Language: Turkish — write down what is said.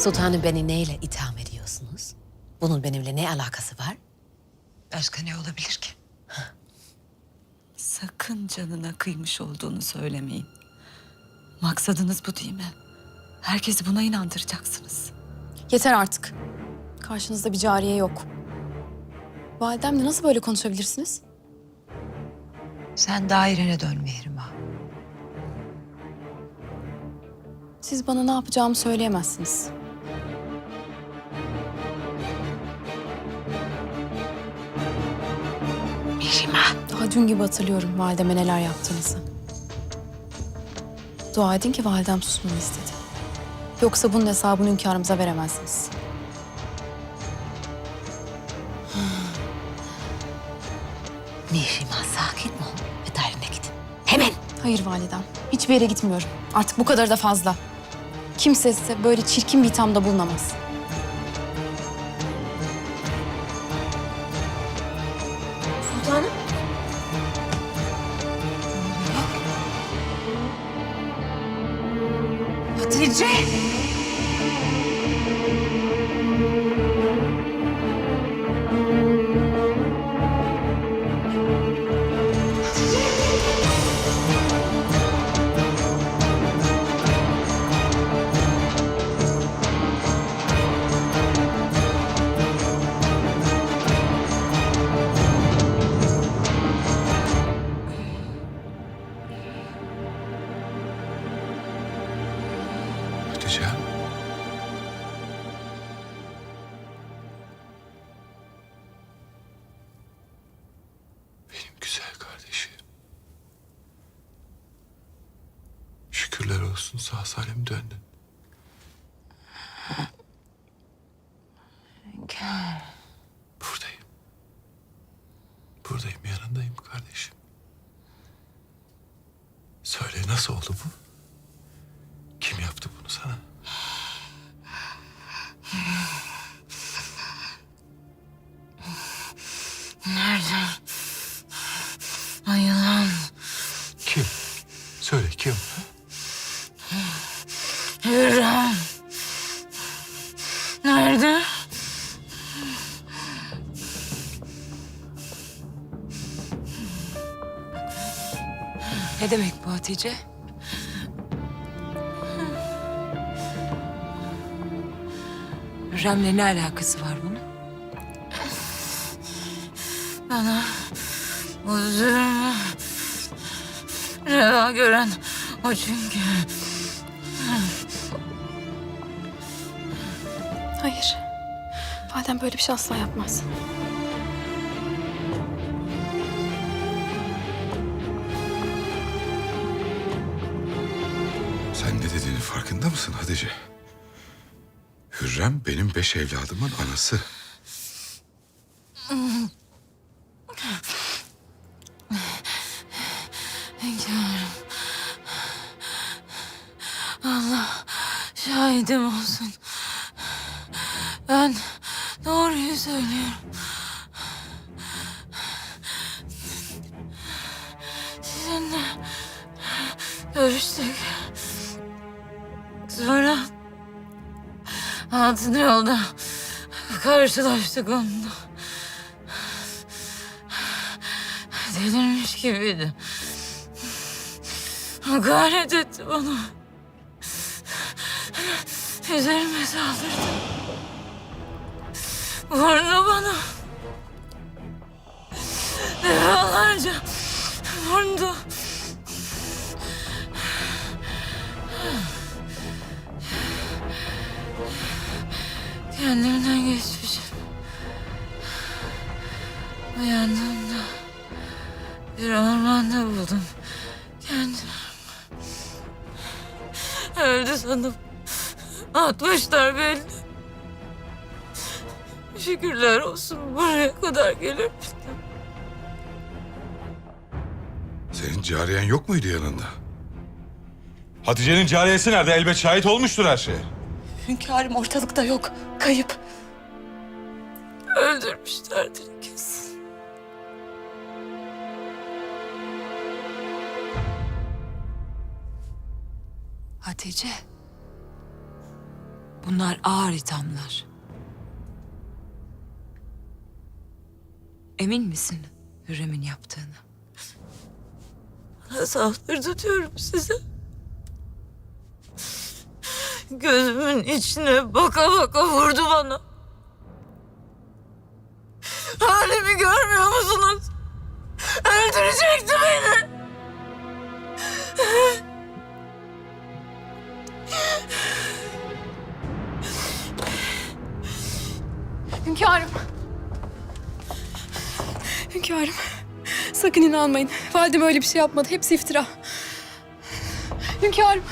Sultanım beni neyle itham ediyorsunuz? Bunun benimle ne alakası var? Başka ne olabilir ki? Sakın canına kıymış olduğunu söylemeyin. Maksadınız bu değil mi? Herkesi buna inandıracaksınız. Yeter artık. Karşınızda bir cariye yok. Validemle nasıl böyle konuşabilirsiniz? Sen dairene dön Mihrimah. Siz bana ne yapacağımı söyleyemezsiniz. Dün gibi hatırlıyorum valideme neler yaptığınızı. Dua edin ki validem susmamı istedi. Yoksa bunun hesabını hünkârımıza veremezsiniz. Mihrimah sakin ol ve dairene git. Hemen. Hayır validem. Hiçbir yere gitmiyorum. Artık bu kadar da fazla. Kimse size böyle çirkin bir ithamda bulunamaz. Sultanım. Hatice. Hatice. Benim güzel kardeşim. Şükürler olsun sağ salim döndün. Buradayım. Buradayım yanındayım kardeşim. Söyle nasıl oldu bu? Bunu sana? Ayılan. Kim? Söyle kim? Hürrem. Nerede? Ne demek bu Hatice? Hürrem'le ne alakası var bunun? Bana bu zulmü reva gören o çünkü. Hayır. Validem böyle bir şey asla yapmaz. Sen ne dediğinin farkında mısın Hatice? Hürrem benim beş evladımın anası. Hünkârım. Allah şahidim olsun. Ben doğruyu söylüyorum. Sizinle görüştük. Sonra altın yolda karşılaştık onunla. Delirmiş gibiydi. Hakaret etti bana. Üzerime saldırdı. Vurdu bana. Defalarca vurdu. Kendimden geçmişim. Uyandığımda bir ormanda buldum kendimi. Öldü sanıp atmışlar belli. Şükürler olsun buraya kadar gelebildim. Senin cariyen yok muydu yanında? Hatice'nin cariyesi nerede? Elbet şahit olmuştur her şeye. Hünkârım ortalıkta yok. Kayıp. Öldürmüşlerdir kesin. Hatice. Bunlar ağır ithamlar. Emin misin Hürrem'in yaptığını? Bana saldırdı diyorum size. Gözümün içine baka baka vurdu bana. Halimi görmüyor musunuz? Öldürecekti beni. Hünkârım. Hünkârım. Sakın inanmayın. Validem öyle bir şey yapmadı. Hepsi iftira. Hünkârım.